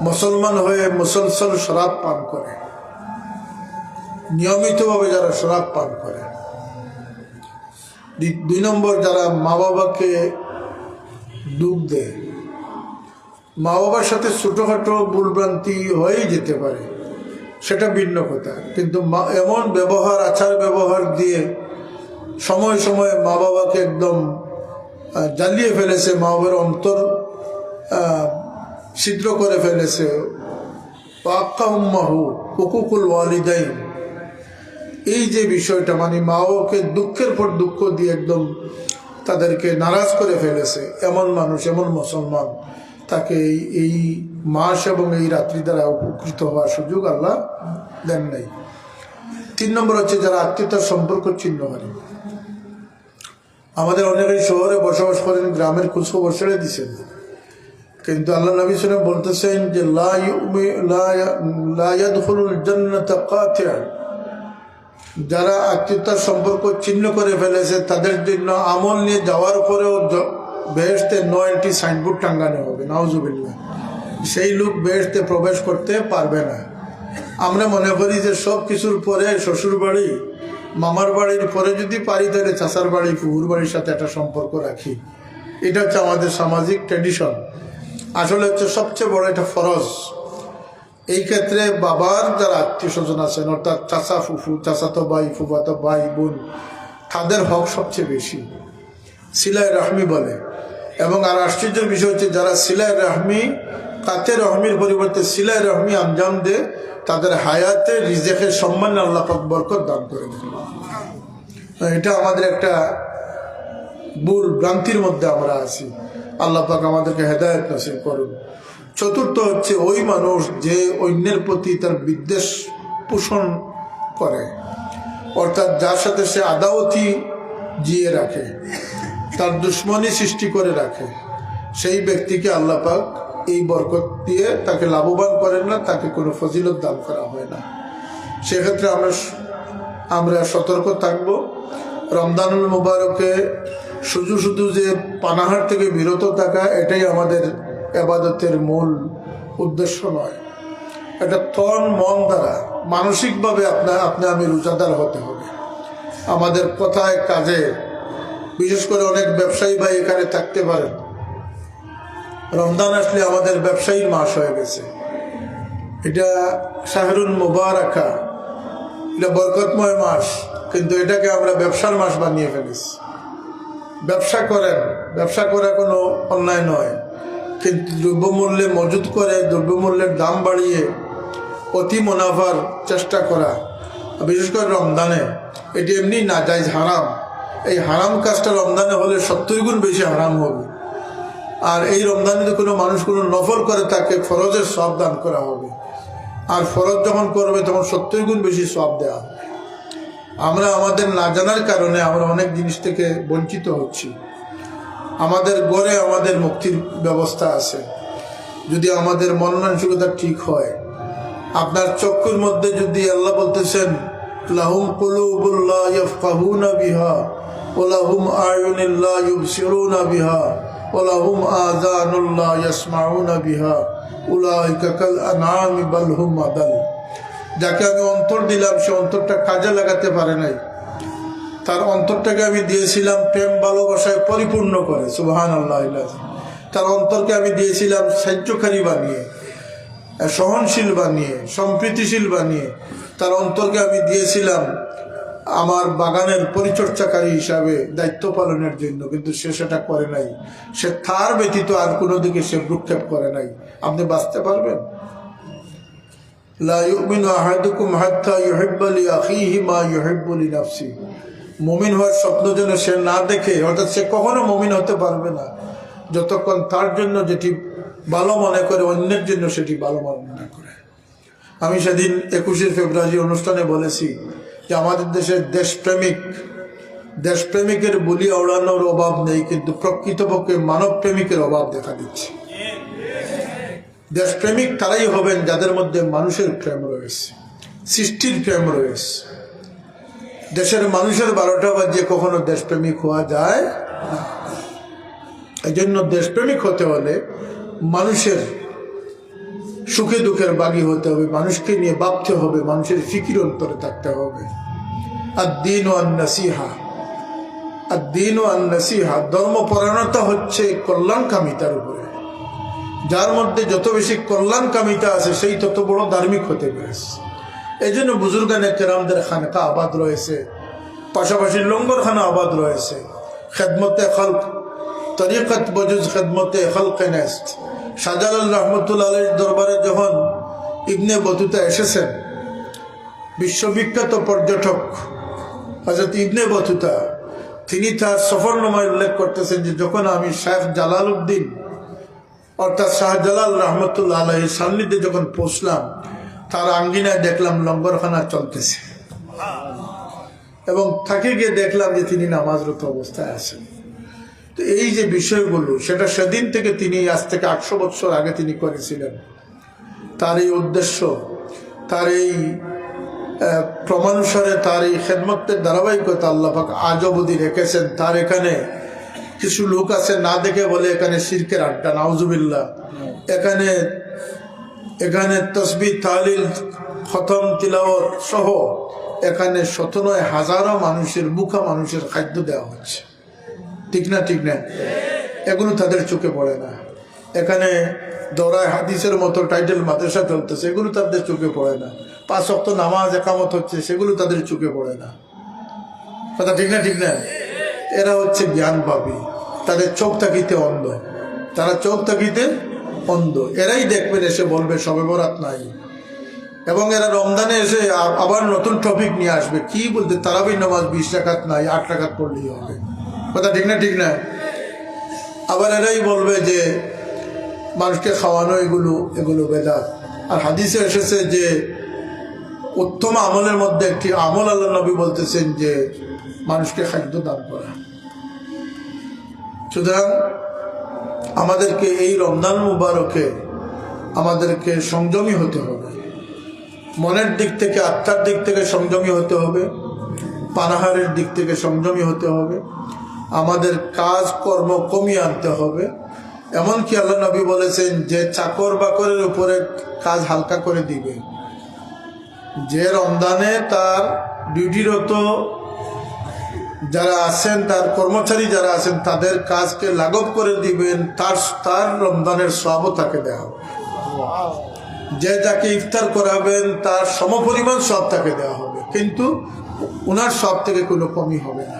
মুসলমান হয়ে মুসলসল শরাব পান করে। নিয়মিতভাবে যারা শরাব পান করে। দুই- নম্বর যারা মা বাবাকে ডুব দেয়। মা বাবার সাথে ছোটোখাটো ভুলভ্রান্তি হয়েই যেতে পারে, সেটা ভিন্ন কথা। কিন্তু এমন ব্যবহার, আচার ব্যবহার দিয়ে সময় সময় মা বাবাকে একদম জ্বালিয়ে ফেলেছে। মা বাবার অন্তর ছিদ্র করে ফেলেছে। এই যে বিষয়টা মানে মা বাবাকে দুঃখের পর দুঃখ দিয়ে একদম তাদেরকে নারাজ করে ফেলেছে, এমন মানুষ, এমন মুসলমান, তাকে এই মাস এবং এই রাত্রি দ্বারা উপকৃত হওয়ার সুযোগ আল্লাহ দেন নাই। তিন নম্বর হচ্ছে যারা আত্মীয়তার সম্পর্ক চিহ্ন হয় আমাদের অনেকেই শহরে বসবাস করেন, গ্রামের খোঁজখবর ছেড়ে দিচ্ছেন। কিন্তু আল্লাহ নবী সালাম বলতেছেন যে। যারা আত্মীয়তার সম্পর্ক ছিন্ন করে ফেলেছে, তাদের জন্য আমল নিয়ে যাওয়ার পরেও জ- বেহেশতে নো এন্ট্রি সাইনবোর্ড টাঙ্গানো হবে। নাউজুবিল্লাহ। সেই লোক বেহেশতে প্রবেশ করতে পারবে না। আমরা মনে করি যে সব কিছুর পরে শ্বশুর বাড়ি, মামার বাড়ির পরে যদি পারি তাহলে চাষার বাড়ি ফুহুর বাড়ির সাথে একটা সম্পর্ক রাখি। এটা হচ্ছে আমাদের সামাজিক ট্র্যাডিশন আসলে হচ্ছে সবচেয়ে বড় একটা ফরজ। এই ক্ষেত্রে বাবার যারা আত্মীয় স্বজন আছেন, অর্থাৎ চাচা ফুফু চাচাতো ভাই ফুফাতো ভাই, বোন, তাদের হক সবচেয়ে বেশি। সিলাই রাহমি বলে। এবং আর আশ্চর্যের বিষয় হচ্ছে যারা সিলাই রাহমি কাতে রহমির পরিবর্তে সিলাই রহমি আঞ্জাম দে, তাদের হায়াতে রিজেকের সম্মান আল্লাহ বরকত দান করে এটা আমাদের একটা ভুল ভ্রান্তির মধ্যে আমরা আছি। আল্লাহ পাক আমাদেরকে হেদায়ত নসিব করুন। চতুর্থ হচ্ছে ওই মানুষ যে অন্যের প্রতি তার বিদ্বেষ পোষণ করে। অর্থাৎ যার সাথে সে আদাওতি জিয়ে রাখে, তার দুশ্মনী সৃষ্টি করে রাখে, সেই ব্যক্তিকে আল্লাহ পাক এই বরকত দিয়ে তাকে লাভবান করেন না, তাকে কোনো ফজিলত দান করা হয় না। সেক্ষেত্রে আমরা আমরা সতর্ক থাকব। রমদানুল মুবারকে শুধু শুধু যে পানাহার থেকে বিরত থাকা, এটাই আমাদের এবাদতের মূল উদ্দেশ্য নয়। এটা তন মন দ্বারা মানসিকভাবে আপনার, আপনি আমি রোজাদার হতে হবে। আমাদের কথায় কাজে, বিশেষ করে অনেক ব্যবসায়ী ভাই এখানে থাকতে পারেন। রমজান আসলে আমাদের ব্যবসায়ীর মাস হয়ে গেছে। এটা শাহরুল মুবারাকা, এটা বরকতময় মাস, কিন্তু এটাকে আমরা ব্যবসার মাস বানিয়ে ফেলেছি। ব্যবসা করেন, ব্যবসা করা কোনো অন্যায় নয়। কিন্তু দ্রব্যমূল্যে মজুত করে, দ্রব্যমূল্যের দাম বাড়িয়ে অতি মুনাফার চেষ্টা করা। বিশেষ করে রমজানে, এটি এমনি না যায় হারাম। এই হারাম কাজটা রমজানে হলে সত্তর গুণ বেশি হারাম হবে। আর এই রমজানে যদি কোনো মানুষ কোনো নফল করে, তাকে ফরজের সব দান করা হবে। আর ফরজ যখন করবে, তখন সত্তর গুণ বেশি সব দেওয়া আমরা আমাদের না জানার কারণে আমরা অনেক জিনিস থেকে বঞ্চিত হচ্ছি। আমাদের গড়ে আমাদের মুক্তির ব্যবস্থা আছে। যদি আমাদের মন মানসিকতা ঠিক হয়, আপনার চক্ষুর মধ্যে যদি আল্লাহ বলতেছেন, লাহুম বিহা ওলাহুম বিহা আদাল। যাকে আমি অন্তর দিলাম, সে অন্তরটা কাজে লাগাতে পারে নাই। তার অন্তরটাকে আমি দিয়েছিলাম প্রেম, ভালোবাসায় পরিপূর্ণ করে সুবাহান আল্লাহ তার অন্তরকে আমি দিয়েছিলাম সাহায্যকারী বানিয়ে, সহনশীল বানিয়ে, সম্প্রীতিশীল বানিয়ে। তার অন্তরকে আমি দিয়েছিলাম আমার বাগানের পরিচর্যাকারী হিসাবে দায়িত্ব পালনের জন্য, কিন্তু সে সেটা করে নাই। সে তার ব্যতীত আর কোনো দিকে সে ভ্রুক্ষেপ করে নাই। আপনি বাঁচতে পারবেন? লা ইউমিনু আহাদুকুম হাত্তা ইউহিব্বা লিআখিহি মা ইউহিব্বু লিনাফসি মুমিন হওয়ার স্বপ্ন যেন সে না দেখে, অর্থাৎ সে কখনো মুমিন হতে পারবে না। যতক্ষণ তার জন্য যেটি ভালো মনে করে, অন্যের জন্য সেটি ভালো মনে করে। আমি সেদিন একুশে ফেব্রুয়ারি অনুষ্ঠানে বলেছি যে আমাদের দেশের দেশপ্রেমিক, দেশপ্রেমিকের বলি ওড়ানোর অভাব নেই, কিন্তু প্রকৃতপক্ষে মানব প্রেমিকের অভাব দেখা দিচ্ছে। দেশপ্রেমিক তারাই হবেন যাদের মধ্যে মানুষের প্রেম রয়েছে, সৃষ্টির প্রেম রয়েছে। দেশের মানুষের বারোটা বাজিয়ে কখনো দেশপ্রেমিক হওয়া যায় এই জন্য দেশপ্রেমিক হতে হলে মানুষের সুখে দুঃখের বাগি হতে হবে, মানুষকে নিয়ে ভাবতে হবে, মানুষের ফিকির অন্তরে থাকতে হবে। আর দিন ও নাসিহা। আর দিন ও নাসিহা ধর্মপরায়ণতা হচ্ছে কল্যাণকামিতার উপরে। যার মধ্যে যত বেশি কল্যাণকামিতা আছে, সেই তত বড় ধার্মিক হতে পেরেছে। এই জন্য বুজুর্গানে কেরামদের খানকা আবাদ রয়েছে। পাশাপাশি লঙ্গরখানা আবাদ রয়েছে। খেদমতে খলক, তরিকত বজুজ খেদমতে খলকে নেস্ট শাহজালাল রহমতুল্লাহ দরবারে যখন ইবনে বতুতা এসেছেন, বিশ্ববিখ্যাত পর্যটক হজরত ইবনে বতুতা, তিনি তার সফরনামায় উল্লেখ করতেছেন যে, যখন আমি শেখ জালাল উদ্দিন অর্থাৎ শাহজালাল রহমতুল্লাহ আলহীর সান্নিধ্যে যখন পৌঁছলাম, তার আঙ্গিনায় দেখলাম লঙ্গরখানা চলতেছে। এবং তাকে গিয়ে দেখলাম যে তিনি নামাজরত অবস্থায় আছেন। তো এই যে বিষয়গুলো, সেটা সেদিন থেকে তিনি, আজ থেকে আটশো বছর আগে তিনি করেছিলেন। তার এই উদ্দেশ্য, তার এই ক্রমানুসারে তার এই খেদমতের ধারাবাহিকতা আল্লাহাক আজ অবধি রেখেছেন। তার এখানে কিছু লোক আছে, না দেখে বলে এখানে শিরকের আড্ডা, নাউজুবিল্লাহ। এখানে এখানে তসবি, তালিল, খতম, তিলাওয়াত সহ এখানে শত নয় হাজারো মানুষের মুখা মানুষের খাদ্য দেওয়া হচ্ছে। ঠিক না ঠিক না? এগুলো তাদের চোখে পড়ে না। এখানে দরায় হাদিসের মতো টাইটেল মাদ্রাসা চলতেছে, এগুলো তাদের চোখে পড়ে না। পাঁচ অক্ত নামাজ একামত হচ্ছে, সেগুলো তাদের চোখে পড়ে না। কথা ঠিক না ঠিক না? এরা হচ্ছে জ্ঞান পাবি তাদের চোখ তাকিতে অন্ধ। তারা চোখ তাকিতে অন্ধ। এরাই দেখবেন, এসে বলবে, সবে বরাত নাই। এবং এরা রমজানে এসে আবার নতুন টপিক নিয়ে আসবে। কি বলতে, তারাবি নামাজ বিশ টাকাত নাই, আট টাকাত পড়লেই হবে। কথা ঠিক না ঠিক না? আবার এরাই বলবে যে, মানুষকে খাওয়ানো এগুলো এগুলো বেদাত। আর হাদিসে এসেছে যে, উত্তম আমলের মধ্যে একটি আমল আল্লাহ নবী বলতেছেন যে, মানুষকে খাদ্য দান করা। সুতরাং আমাদেরকে এই রমজান মুবারকে আমাদেরকে সংযমী হতে হবে। মনের দিক থেকে, আত্মার দিক থেকে সংযমী হতে হবে। পানাহারের দিক থেকে সংযমী হতে হবে। আমাদের কাজ, কর্ম কমিয়ে আনতে হবে। এমনকি আল্লাহ নবী বলেছেন, যে চাকর বাকরের উপরে কাজ হালকা করে দিবে। যে রমজানে তার ডিউটিরত যারা আছেন, তার কর্মচারী যারা আছেন, তাদের কাজকে লাঘব করে দিবেন, তার তার রমজানের সবও তাকে দেওয়া হবে। যে যাকে ইফতার করাবেন, তার সমপরিমাণ সব তাকে দেওয়া হবে। কিন্তু ওনার সব থেকে কোনো কমই হবে না।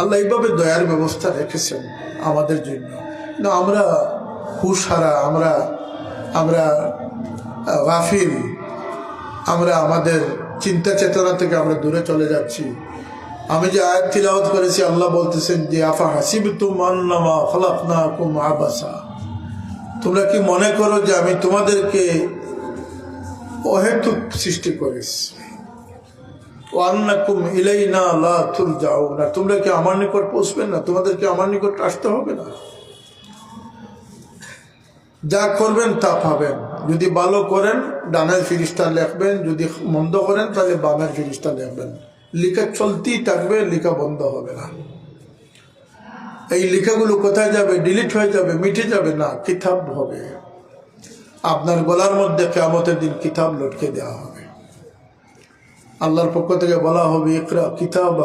আল্লাহ এইভাবে দয়ার ব্যবস্থা রেখেছেন আমাদের জন্য। না আমরা হুশহারা, আমরা আমরা গাফিল, আমরা আমাদের চিন্তা চেতনা থেকে আমরা দূরে চলে যাচ্ছি। আমি যে আয়াত তিলাওয়াত করেছি, আল্লাহ বলতেছেন যে, আফা হাসিব আবাসা? তোমরা কি মনে করো যে আমি তোমাদেরকে অহেতুক সৃষ্টি করেছি? যাও না তোমরা কি আমার নিকট না? তোমাদেরকে আমার নিকট আসতে হবে না? যা করবেন তা পাবেন। যদি ভালো করেন, ডানের ফিরিস্তা লিখবেন। যদি মন্দ করেন, তাহলে বামের ফিরিস্তা লিখবেন। লিখা চলতেই থাকবে, লিখা বন্ধ হবে না। এই লেখাগুলো কোথায় যাবে? ডিলিট হয়ে যাবে, মিটে যাবে না, কিতাব হবে। আপনার গলার মধ্যে কেমতের দিন কিতাব লটকে দেওয়া হবে। আল্লাহর পক্ষ থেকে বলা হবে, ইকরা কিতাব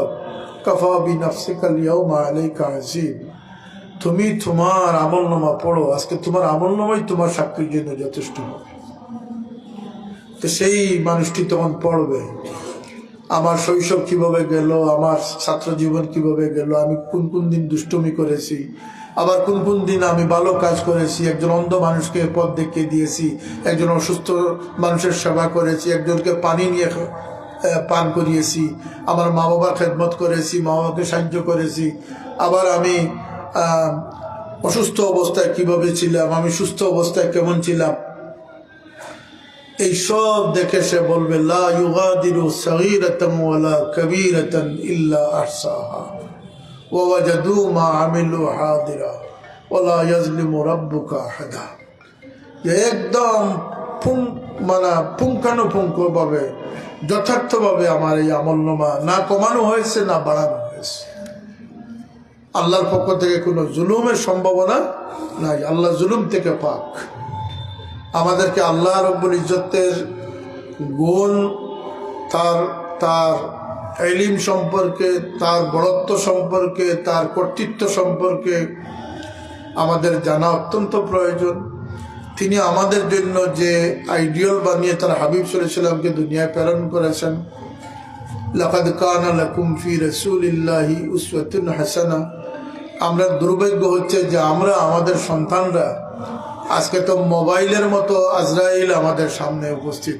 তুমি তোমার আমলনামা পড়ো, আজকে তোমার আমলনামাই তোমার সাক্ষীর জন্য যথেষ্ট হবে। তো সেই মানুষটি তখন পড়বে। আমার শৈশব কীভাবে গেল, আমার ছাত্র জীবন কীভাবে গেল, আমি কোন কোন দিন দুষ্টমি করেছি, আবার কোন কোন দিন আমি ভালো কাজ করেছি, একজন অন্ধ মানুষকে পথ দেখিয়ে দিয়েছি, একজন অসুস্থ মানুষের সেবা করেছি, একজনকে পানি নিয়ে পান করিয়েছি, আমার মা বাবার খেদমত করেছি মা বাবাকে সাহায্য করেছি, আবার আমি অসুস্থ অবস্থায় কীভাবে ছিলাম, আমি সুস্থ অবস্থায় কেমন ছিলাম এই সব দেখে সে বলবে, লা ইউগাদিরু ওয়া মা একদম পুং মানে পুঙ্খানুপুঙ্খভাবে, যথার্থভাবে আমার এই আমলনামা না কমানো হয়েছে, না বাড়ানো হয়েছে। আল্লাহর পক্ষ থেকে কোনো জুলুমের সম্ভাবনা নাই। আল্লাহ জুলুম থেকে পাক। আমাদেরকে আল্লাহ রব্বুল ইজ্জতের গুণ, তার তার এলিম সম্পর্কে, তার বড়ত্ব সম্পর্কে, তার কর্তৃত্ব সম্পর্কে আমাদের জানা অত্যন্ত প্রয়োজন। তিনি আমাদের জন্য যে আইডিয়াল বানিয়ে তার হাবিব সাল্লামকে দুনিয়ায় প্রেরণ করেছেন। লাকাদ কানা লাকুম ফি রাসূলিল্লাহি উসওয়াতুন হাসানা। আমরা দুর্ভাগ্য হচ্ছে যে আমরা আমাদের সন্তানরা আজকে তো মোবাইলের মতো আজরাইল আমাদের সামনে উপস্থিত।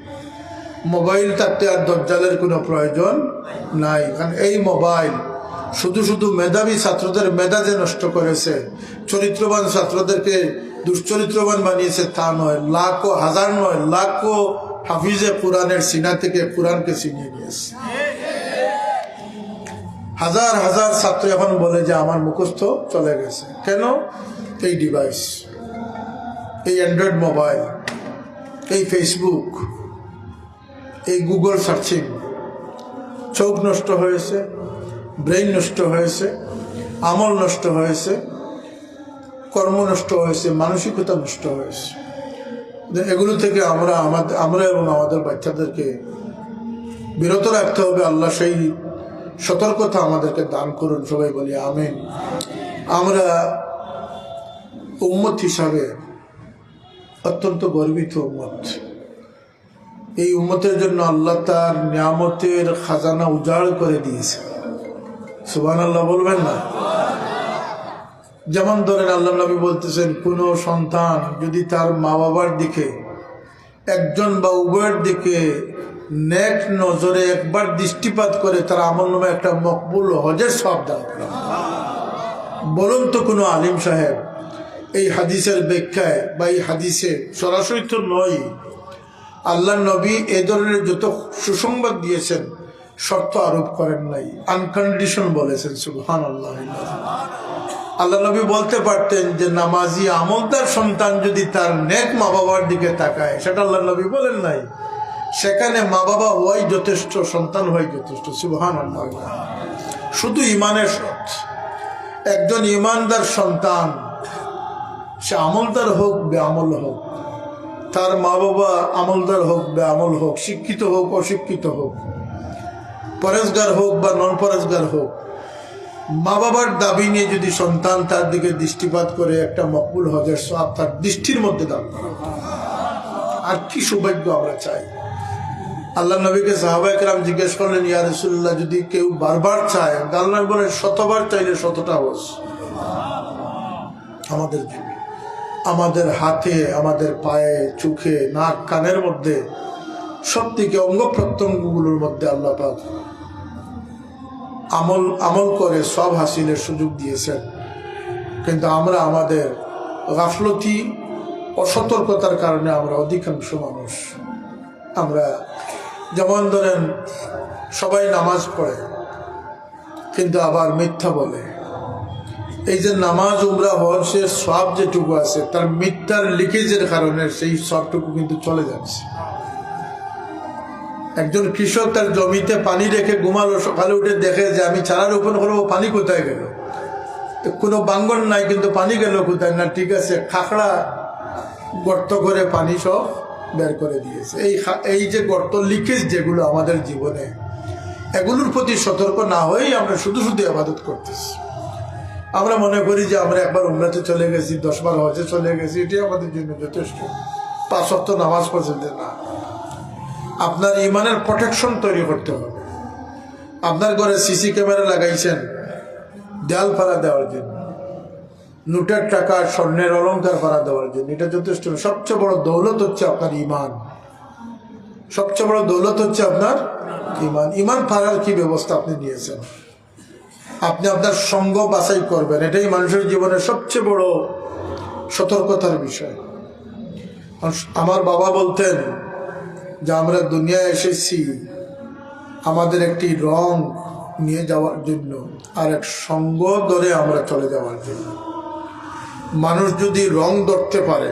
মোবাইল থাকতে আর দজ্জালের কোনো প্রয়োজন নাই, কারণ এই মোবাইল শুধু শুধু মেধাবী ছাত্রদের মেধা যে নষ্ট করেছে, চরিত্রবান ছাত্রদেরকে দুশ্চরিত্রবান বানিয়েছে তা নয়, লাখো, হাজার নয়, লাখো হাফিজে কোরআনের সিনা থেকে কোরআনকে ছিনিয়ে নিয়েছে। হাজার হাজার ছাত্র এখন বলে যে আমার মুখস্থ চলে গেছে। কেন? এই ডিভাইস এই অ্যান্ড্রয়েড মোবাইল এই ফেসবুক এই গুগল সার্চিং চোখ নষ্ট হয়েছে ব্রেইন নষ্ট হয়েছে, আমল নষ্ট হয়েছে, কর্ম নষ্ট হয়েছে, মানসিকতা নষ্ট হয়েছে। এগুলো থেকে আমরা আমাদের, আমরা এবং আমাদের বাচ্চাদেরকে বিরত রাখতে হবে। আল্লাহ সেই সতর্কতা আমাদেরকে দান করুন। সবাই বলি আমিন। আমরা উম্মত হিসাবে অত্যন্ত গর্বিত উম্মত। এই উম্মতের জন্য আল্লাহ তার নিয়ামতের খাজানা উজাড় করে দিয়েছে সুবান আল্লাহ বলবেন না? যেমন ধরেন আল্লাহ নবী বলতেছেন, কোনো সন্তান যদি তার মা বাবার দিকে, একজন বা উভয়ের দিকে নেক নজরে একবার দৃষ্টিপাত করে তার আমল নামে একটা মকবুল হজের সব দান বলুন তো কোনো আলিম সাহেব এই হাদিসের ব্যাখ্যায় বা এই হাদিসে সরাসরি তো নয়। আল্লাহ নবী এ ধরনের যত সুসংবাদ দিয়েছেন শর্ত আরোপ করেন নাই। আনকন্ডিশন বলেছেন সুবহান আল্লাহ আল্লাহ নবী বলতে পারতেন যে, নামাজি আমলদার সন্তান যদি তার নেক মা বাবার দিকে তাকায়, সেটা আল্লাহ নবী বলেন নাই। সেখানে মা বাবা হওয়াই যথেষ্ট, সন্তান হওয়াই যথেষ্ট সুবহান আল্লাহ শুধু ইমানের শর্ত। একজন ইমানদার সন্তান সে আমলদার হোক বে আমল হোক। তার মা বাবা আমলদার হোক বে আমল হোক, শিক্ষিত হোক, অশিক্ষিত হোক পরেশগার হোক বা নন পরেশগার হোক মা বাবার দাবি নিয়ে যদি সন্তান তার দিকে দৃষ্টিপাত করে একটা মকবুল হজের সব তার দৃষ্টির মধ্যে দান করা। আর কি সৌভাগ্য আমরা চাই। আল্লাহ নবীকে সাহাবাইকরাম জিজ্ঞেস করলেন, ইয়া রসুল্লাহ যদি কেউ বারবার চায় আল্লাহ বলেন শতবার চাইলে শতটা হস আমাদের জন্য। আমাদের হাতে, আমাদের পায়ে, চোখে, নাক, কানের মধ্যে সব দিকে অঙ্গ প্রত্যঙ্গগুলোর মধ্যে আল্লাহ পাক আমল আমল করে সব হাসিলের সুযোগ দিয়েছেন। কিন্তু আমরা আমাদের গাফলতি, অসতর্কতার কারণে আমরা অধিকাংশ মানুষ। আমরা যেমন ধরেন সবাই নামাজ পড়ে, কিন্তু আবার মিথ্যা বলে। এই যে নামাজ, উমরা হজের সব যেটুকু আছে, তার মিথ্যার লিকেজের কারণে সেই সবটুকু কিন্তু চলে যাচ্ছে। একজন কৃষক তার জমিতে পানি রেখে ঘুমালো, সকালে উঠে দেখে যে আমি চারা রোপণ করব, পানি কোথায় গেল? তো কোনো বাঙ্গন নাই, কিন্তু পানি গেল কোথায়? না, ঠিক আছে খাকড়া গর্ত করে পানি সব বের করে দিয়েছে। এই এই যে গর্ত লিকেজ যেগুলো আমাদের জীবনে, এগুলোর প্রতি সতর্ক না হয়েই আমরা শুধু শুধু আবাদত করতেছি। আমরা মনে করি যে আমরা একবার উমরাতে চলে গেছি দশ বার হজে চলে গেছি, এটাই আমাদের জন্য যথেষ্ট। পাঁচ সপ্তাহ নামাজ পর্যন্ত না। আপনার ইমানের প্রোটেকশন তৈরি করতে হবে। আপনার ঘরে সিসি ক্যামেরা লাগাইছেন, দেয়াল ফাড়া দেওয়ার জন্য। নোটের টাকা, স্বর্ণের অলঙ্কার ফাড়া দেওয়ার জন্য। এটা যথেষ্ট সবচেয়ে বড় দৌলত হচ্ছে আপনার ইমান। সবচেয়ে বড় দৌলত হচ্ছে আপনার ইমান। ইমান ফাড়ার কি ব্যবস্থা আপনি নিয়েছেন? আপনি আপনার সঙ্গ বাছাই করবেন। এটাই মানুষের জীবনের সবচেয়ে বড় সতর্কতার বিষয়। আমার বাবা বলতেন যে, আমরা দুনিয়ায় এসেছি আমাদের একটি রং নিয়ে যাওয়ার জন্য আর এক সঙ্গ ধরে আমরা চলে যাওয়ার জন্য। মানুষ যদি রং ধরতে পারে,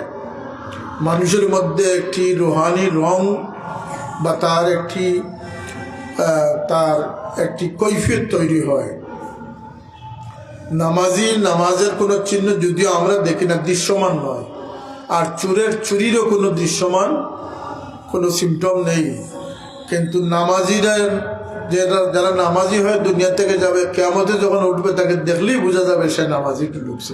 মানুষের মধ্যে একটি রোহানি রং বা তার একটি তার একটি কৈফিয়ত তৈরি হয় নামাজি, নামাজের কোনো চিহ্ন যদিও আমরা দেখি না, দৃশ্যমান নয়। আর চুরের, চুরিরও কোনো দৃশ্যমান কোনো সিমটম নেই। কিন্তু নামাজিরা, যারা যারা নামাজি হয়ে দুনিয়া থেকে যাবে কেমতে যখন উঠবে, তাকে দেখলেই বোঝা যাবে সে নামাজি কি ঢুকছে।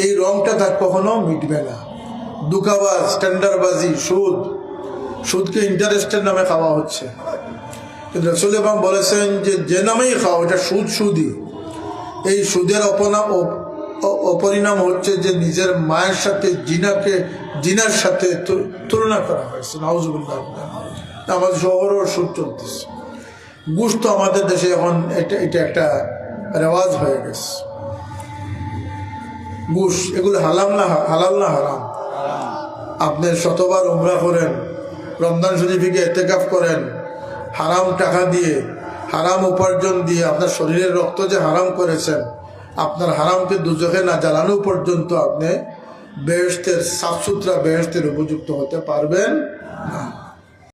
এই রংটা তার কখনো মিটবে না। দুকাবাজ, টেন্ডারবাজি, সুদ। সুদকে ইন্টারেস্টের নামে খাওয়া হচ্ছে। কিন্তু রসুল ইমাম বলেছেন যে যে নামেই খাও, এটা সুদ সুদই। এই সুদের অপনা অপরিণাম হচ্ছে যে নিজের মায়ের সাথে জিনাকে জিনার সাথে তুলনা করা হয়েছে। নাউজুবিল্লাহ আমাদের শহরও সুদ চলতেছে। ঘুষ তো আমাদের দেশে এখন এটা এটা একটা রেওয়াজ হয়ে গেছে। ঘুষ এগুলো হালাম না হালাল না হারাম? আপনি শতবার উমরা করেন, রমজান শরীফিকে এতেকাফ করেন, হারাম টাকা দিয়ে হারাম উপার্জন দিয়ে আপনার শরীরের রক্ত যে হারাম করেছেন, আপনার হারামকে দুজকে না জ্বালানো পর্যন্ত আপনি বেহস্তের সাফসুতরা বেহস্তের উপযুক্ত হতে পারবেন না।